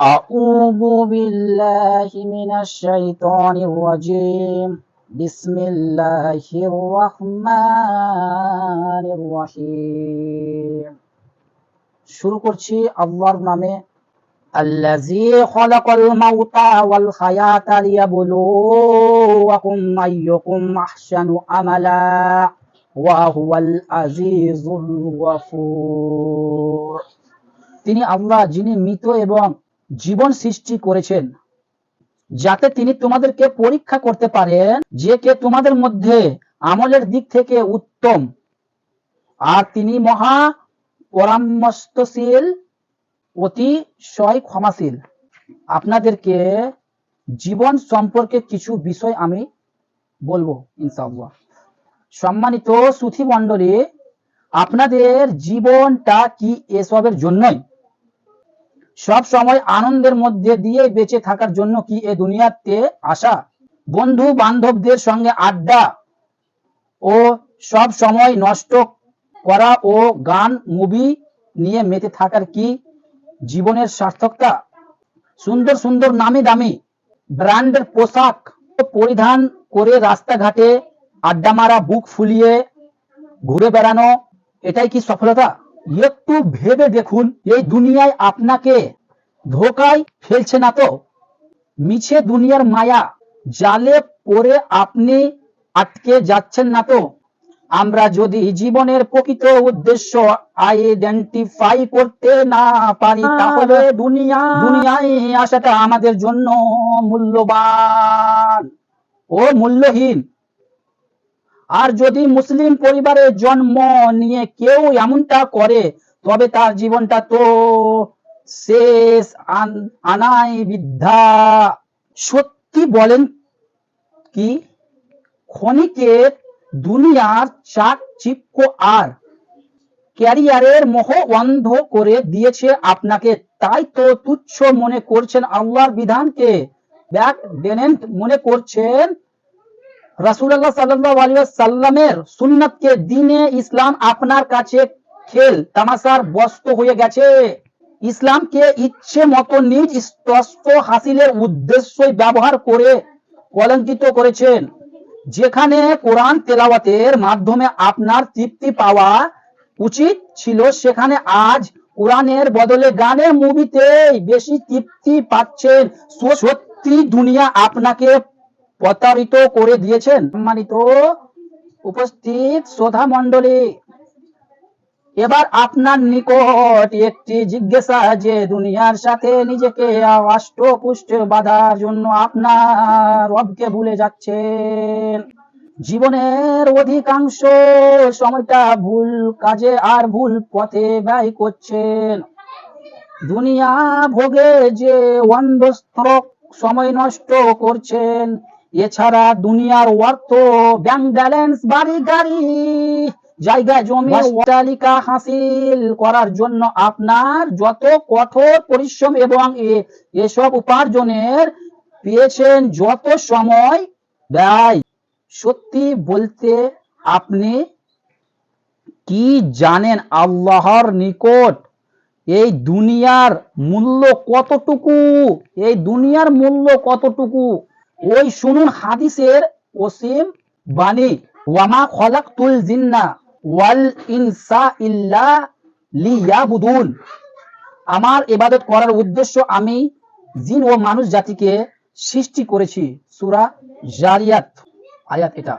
أعوذ بالله من الشيطان الرجيم بسم الله الرحمن الرحيم শুরু করছি আল্লাহর নামে الذي خلق الموت والحياة ليبلوكم أيكم أحسن عملا وهو العزيز الغفور তিনি আল্লাহ যিনি মৃত এবং জীবন সৃষ্টি করেছেন, যাতে তিনি তোমাদেরকে পরীক্ষা করতে পারেন যে কে তোমাদের মধ্যে আমলের দিক থেকে উত্তম। আর তিনি মহা পরামর্শশীল অতিশয় ক্ষমাশীল। আপনাদেরকে জীবন সম্পর্কে কিছু বিষয় আমি বলব, ইনশাআল্লাহ। সম্মানিত সুথি মণ্ডলী আপনাদের জীবনটা কি এসবের জন্যই? সব সময় আনন্দের মধ্যে দিয়ে বেঁচে থাকার জন্য কি এ দুনিয়াতে আসা? বন্ধু বান্ধবদের সঙ্গে আড্ডা ও সব সময় নষ্ট করা ও গান, মুভি নিয়ে মেতে থাকার কি জীবনের সার্থকতা? সুন্দর সুন্দর নামি দামি ব্র্যান্ডের পোশাক পরিধান করে রাস্তাঘাটে আড্ডা মারা, বুক ফুলিয়ে ঘুরে বেড়ানো, এটাই কি সফলতা? একটু ভেবে দেখুন এই দুনিয়ায় আপনাকে ধোকায় ফেলছে না তো? মিছে দুনিয়ার মায়া জালে পড়ে আপনি আটকে যাচ্ছেন না তো? আমরা যদি জীবনের প্রকৃত উদ্দেশ্য আইডেন্টিফাই করতে না পারি তাহলে দুনিয়া দুনিয়ায় আসাটা আমাদের জন্য মূল্যবান ও মূল্যহীন। আর যদি মুসলিম পরিবারে জন্ম নিয়ে কেউ এমনটা করে, তবে তার জীবনটা তো শেষ আনাই বিদ্যা। সত্যি বলেন কি? ক্ষণিকের দুনিয়ার চাকচিক্য আর ক্যারিয়ারের মোহ অন্ধ করে দিয়েছে আপনাকে। তাই তো তুচ্ছ মনে করছেন আল্লাহর বিধানকে। ব্যাক ডেনেন্ট মনে করছেন রাসূলুল্লাহ সাল্লাল্লাহু আলাইহি সাল্লামের সুন্নাতকে দিনে ইসলাম আপনার কাছে খেল, তামাশার বস্তু হয়ে গেছে। ইসলামকে ইচ্ছে মতো নিজ স্পষ্ট হাসিলের উদ্দেশ্যই ব্যবহার করে কলঙ্কিত করেছেন। যেখানে কোরআন তেলাওয়াতের মাধ্যমে আপনার তৃপ্তি পাওয়া উচিত ছিল, সেখানে আজ কোরআনের বদলে গানের মুভিতে বেশি তৃপ্তি পাচ্ছেন। সত্যি দুনিয়া আপনাকে প্রতারিত করে দিয়েছেন। সম্মানিত উপস্থিত শ্রোধা মণ্ডলী, এবার আপনার নিকট একটি জিজ্ঞাসা যে দুনিয়ার সাথে নিজেকে অষ্টপুষ্ট বাঁধার জন্য আপনার রবকে ভুলে যাচ্ছেন। জীবনের অধিকাংশ সময়টা ভুল কাজে আর ভুল পথে ব্যয় করছেন। দুনিয়া ভোগে যে অন্ধস্ত্র সময় নষ্ট করছেন। এছাড়া দুনিয়ার অর্থ ব্যাংক ব্যালেন্স বাড়ি গাড়ি জায়গা জমি তালিকা হাসিল করার জন্য আপনার যত কঠোর পরিশ্রম এবং এসব উপার্জনের পেয়েছেন যত সময় ব্যয়। সত্যি বলতে আপনি কি জানেন আল্লাহর নিকট এই দুনিয়ার মূল্য কতটুকু? এই দুনিয়ার মূল্য কতটুকু? ওই শুনুন হাদিসের ওসিম বাণী, ওয়ামা খলাকতুল জিন্না ওয়াল ইনসা ইল্লা লিয়াবুদুন। আমার ইবাদত করার উদ্দেশ্য আমি জিন ও মানুষ জাতিকে সৃষ্টি করেছি। সুরা জারিয়াত, আয়াত এটা।